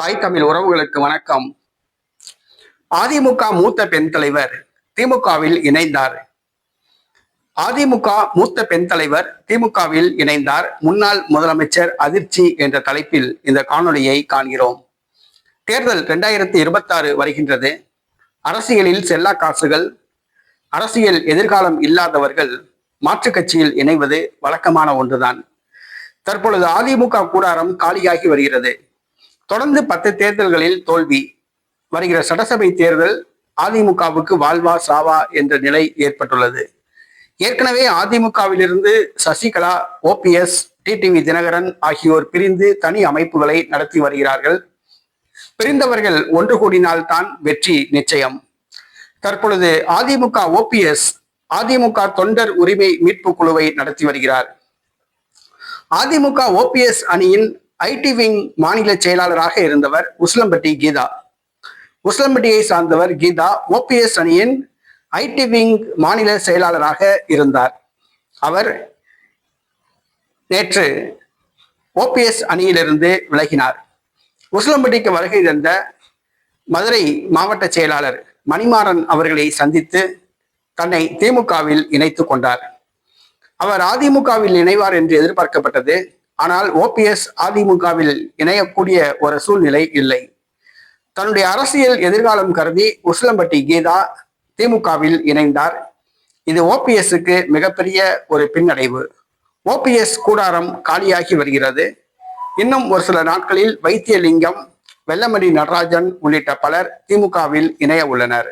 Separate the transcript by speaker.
Speaker 1: தாய் தமிழ் உறவுகளுக்கு வணக்கம். அதிமுக மூத்த பெண் தலைவர் திமுகவில் இணைந்தார். அதிமுக மூத்த பெண் தலைவர் திமுகவில் இணைந்தார். முன்னாள் முதலமைச்சர் அதிர்ச்சி என்ற தலைப்பில் இந்த காணொலியை காண்கிறோம். தேர்தல் இரண்டாயிரத்தி இருபத்தாறு வருகின்றது. அரசியலில் செல்லா காசுகள் அரசியல் எதிர்காலம் இல்லாதவர்கள் மாற்றுக் கட்சியில் இணைவது வழக்கமான ஒன்றுதான். தற்பொழுது அதிமுக கூடாரம் காலியாகி வருகிறது. தொடர்ந்து பத்து தேர்தல்களில் தோல்வி. வருகிற சட்டசபை தேர்தல் அதிமுகவுக்கு வாழ்வா சாவா என்ற நிலை ஏற்பட்டுள்ளது. ஏற்கனவே அதிமுகவிலிருந்து சசிகலா ஓபிஎஸ் டிடிவி தினகரன் ஆகியோர் பிரிந்து தனி அமைப்புகளை நடத்தி வருகிறார்கள். பிரிந்தவர்கள் ஒன்று கூடினால்தான் வெற்றி நிச்சயம். தற்பொழுது அதிமுக ஓபிஎஸ் அதிமுக தொண்டர் உரிமை மீட்பு குழுவை நடத்தி வருகிறார். அதிமுக ஓபிஎஸ் அணியின் ஐடி விங் மாநில செயலாளராக இருந்தவர் உஸ்லம்பட்டி கீதா. உஸ்லம்பட்டியை சார்ந்தவர் கீதா ஓபிஎஸ் அணியின் ஐடி விங் மாநில செயலாளராக இருந்தார். அவர் நேற்று ஓபிஎஸ் அணியிலிருந்து விலகினார். உசிலம்பட்டிக்கு வருகை தந்த மதுரை மாவட்ட செயலாளர் மணிமாறன் அவர்களை சந்தித்து தன்னை திமுகவில் இணைத்துக் கொண்டார். அவர் அதிமுகவில் இணைவார் என்று எதிர்பார்க்கப்பட்டது ஆனால் ஓபிஎஸ் அதிமுகவில் இணையக்கூடிய ஒரு சூழ்நிலை இல்லை. தன்னுடைய அரசியல் எதிர்காலம் கருதி உசிலம்பட்டி கீதா திமுகவில் இணைந்தார். இது ஓபிஎஸ்க்கு மிகப்பெரிய ஒரு பின்னடைவு. ஓபிஎஸ் கூடாரம் காலியாகி வருகிறது. இன்னும் ஒரு சில நாட்களில் வைத்தியலிங்கம் வெள்ளமணி நடராஜன் உள்ளிட்ட பலர் திமுகவில் இணைய உள்ளனர்.